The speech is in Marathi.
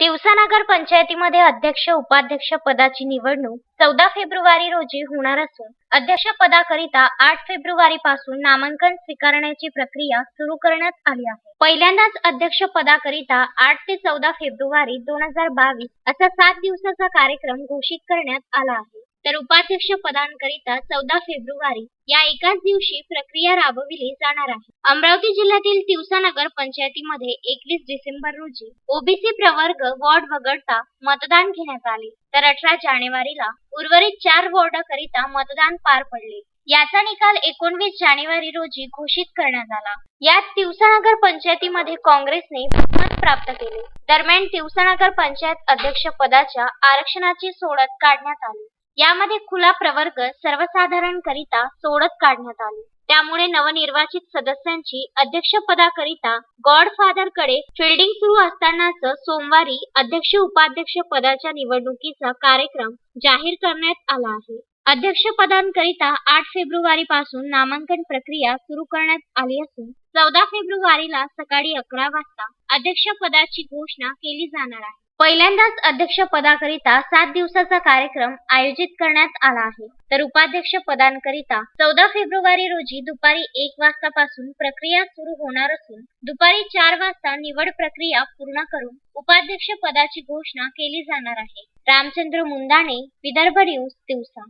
तिवसा नगर पंचायतीमध्ये अध्यक्ष उपाध्यक्ष पदाची निवडणूक चौदा फेब्रुवारी रोजी होणार असून अध्यक्ष पदाकरिता आठ फेब्रुवारी पासून नामांकन स्वीकारण्याची प्रक्रिया सुरू करण्यात आली आहे. पहिल्यांदाच अध्यक्ष पदाकरिता आठ ते चौदा फेब्रुवारी दोन हजार बावीस असा सात दिवसाचा कार्यक्रम घोषित करण्यात आला आहे. तर उपाध्यक्ष पदांकरिता चौदा फेब्रुवारी या एकाच दिवशी प्रक्रिया राबविली जाणार आहे. अमरावती जिल्ह्यातील तिवसा नगर पंचायतीमध्ये एकवीस डिसेंबर रोजी ओबीसी प्रवर्ग वॉर्ड वगळता मतदान घेण्यात आले. तर अठरा जानेवारीला उर्वरित चार वॉर्डाकरिता मतदान पार पडले. याचा निकाल एकोणवीस जानेवारी रोजी घोषित करण्यात आला. यात तिवसानगर पंचायतीमध्ये काँग्रेसने बहुमत प्राप्त केले. दरम्यान तिवसानगर पंचायत अध्यक्ष पदाच्या आरक्षणाची सोडत काढण्यात आली. यामध्ये खुला प्रवर्ग सर्वसाधारण करिता सोडत काढण्यात आली. त्यामुळे नवनिर्वाचित सदस्यांची अध्यक्षपदाकरिता गॉडफादरकडे फिल्डिंग सुरू असतानाच सोमवारी अध्यक्ष उपाध्यक्ष पदाच्या निवडणुकीचा कार्यक्रम जाहीर करण्यात आला आहे. अध्यक्षपदांकरिता आठ फेब्रुवारी पासून नामांकन प्रक्रिया सुरू करण्यात आली असून चौदा फेब्रुवारीला सकाळी अकरा वाजता अध्यक्षपदाची घोषणा केली जाणार आहे. पहिल्यांदाच अध्यक्ष पदाकरिता सात दिवसाचा कार्यक्रम आयोजित करण्यात आला आहे. तर उपाध्यक्ष पदांकरिता चौदा फेब्रुवारी रोजी दुपारी एक वाजतापासून प्रक्रिया सुरू होणार असून दुपारी चार वाजता निवड प्रक्रिया पूर्ण करून उपाध्यक्ष पदाची घोषणा केली जाणार आहे. रामचंद्र मुंदाणे विदर्भ न्यूज दिवसा.